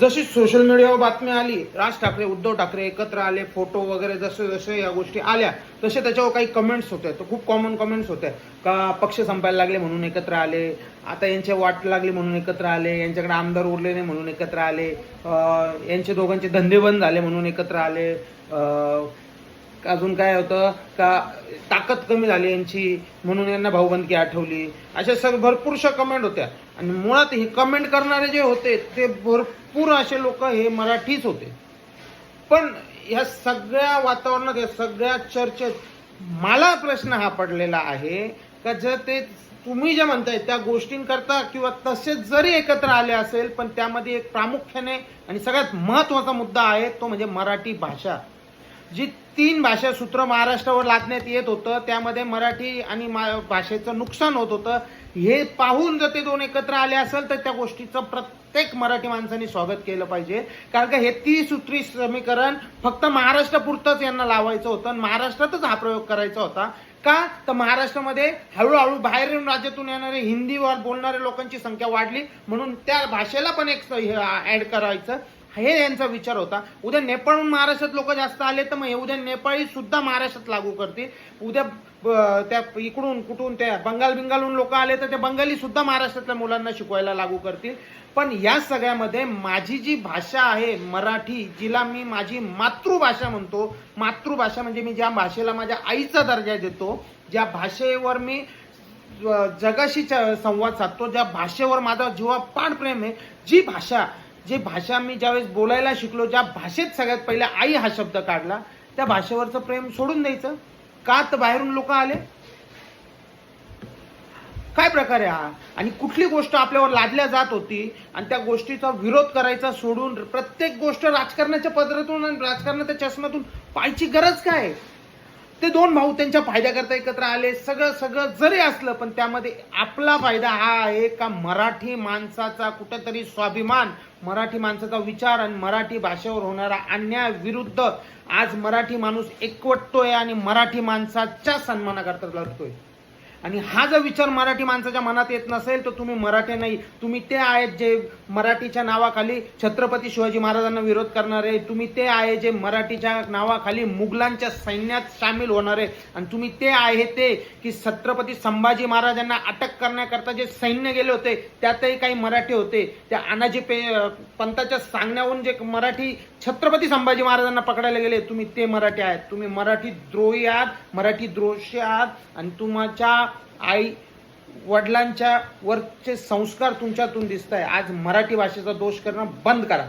जशी सोशल मीडियावर बातमी आली राज ठाकरे उद्धव ठाकरे एकत्र आले फोटो वगैरे जसे जसे या गोष्टी आल्या तसे त्याच्यावर काही कमेंट्स होते. तर खूप कॉमन कमेंट्स होते. का पक्ष संपायला लागले म्हणून एकत्र आले आता यांचे वाट लागली म्हणून एकत्र आले यांच्याकडे आमदार उरले नाही म्हणून एकत्र आले यांचे दोघांचे धंदे बंद झाले म्हणून एकत्र आले अजून काय होतं का ताकद कमी झाली यांची म्हणून यांना भाऊबंदकी आठवली. अशा सग भरपूरशा कमेंट होत्या. आणि मुळात हे कमेंट करणारे जे होते ते भरपूर असे लोक हे मराठीच होते. पण ह्या सगळ्या वातावरणात या सगळ्या चर्चेत मला प्रश्न हा पडलेला आहे का जर ते तुम्ही जे म्हणताय त्या गोष्टींकरता किंवा तसेच जरी एकत्र आले असेल पण त्यामध्ये एक प्रामुख्याने आणि सगळ्यात महत्त्वाचा मुद्दा आहे तो म्हणजे मराठी भाषा. जी तीन भाषा सूत्र महाराष्ट्रावर लादण्यात येत होतं त्यामध्ये मराठी आणि मा- भाषेचं नुकसान होत होतं. हे पाहून जर ते दोन एकत्र आले असेल तर त्या गोष्टीचं प्रत्येक मराठी माणसाने स्वागत केलं पाहिजे. कारण का हे त्रिसूत्री समीकरण फक्त महाराष्ट्रापुरतंच यांना लावायचं होतं आणि महाराष्ट्रातच हा प्रयोग करायचा होता. का? तर महाराष्ट्रामध्ये हळूहळू बाहेरून राज्यातून येणारे हिंदीवर बोलणाऱ्या लोकांची संख्या वाढली म्हणून त्या भाषेला पण एक ऍड करायचं. हे यांचा विचार होता. उद्या नेपाळहून महाराष्ट्रात लोक जास्त आले तर मग हे उद्या नेपाळी सुद्धा महाराष्ट्रात लागू करतील. उद्या त्या इकडून कुठून त्या बंगाल बिंगालहून लोक आले तर ते बंगाली सुद्धा महाराष्ट्रातल्या मुलांना शिकवायला लागू करतील. पण या सगळ्यामध्ये माझी जी भाषा आहे मराठी जिला मी माझी मातृभाषा म्हणतो मातृभाषा म्हणजे मी ज्या भाषेला माझ्या आईचा दर्जा देतो ज्या भाषेवर मी जगाशी च- संवाद साधतो ज्या भाषेवर माझा जीवापाड प्रेम आहे जी भाषा जी भाषा मी ज्यावेळेस बोलायला शिकलो ज्या भाषेत सगळ्यात पहिले आई हा शब्द काढला त्या भाषेवरचं प्रेम सोडून द्यायचं. का तर बाहेरून लोक आले? काय प्रकार आहे हा? आणि कुठली गोष्ट आपल्यावर लादल्या जात होती? आणि त्या गोष्टीचा विरोध करायचा सोडून प्रत्येक गोष्ट राजकारणाच्या पदरातून आणि राजकारणाच्या चष्म्यातून पाहायची गरज काय? ते दोन भाऊ त्यांच्या फायद्याकरता एकत्र आले. सगळं सगळं जरी असलं पण त्यामध्ये आपला फायदा हा आहे का मराठी माणसाचा कुठंतरी स्वाभिमान मराठी माणसाचा विचार आणि मराठी भाषेवर होणारा अन्याय विरुद्ध आज मराठी माणूस एकवटतोय आणि मराठी माणसाच्या सन्मानाकरता लढतोय. आणि हा जर विचार मराठी माणसाच्या मनात येत नसेल तर तुम्ही मराठी नाही. तुम्ही ते आहेत जे मराठीच्या नावाखाली छत्रपती शिवाजी महाराजांना विरोध करणारे तुम्ही ते आहे जे मराठीच्या नावाखाली मुघलांच्या सैन्यात सामील होणारे आणि तुम्ही ते आहे ते की छत्रपती संभाजी महाराजांना अटक करण्याकरता जे सैन्य गेले होते त्यातही काही मराठी होते. त्या अनाजी पे पंताच्या सांगण्यावरून जे मराठी छत्रपती संभाजी महाराजांना पकडायला गेले. तुम्ही ते मराठी आहेत. तुम्ही मराठी द्रोही आहात मराठी द्रोषी आहात आणि तुमच्या आई वडिलांच्या वरचे संस्कार तुमच्यातून दिसत आहे आज मराठी भाषेचा दोष करणं बंद करा.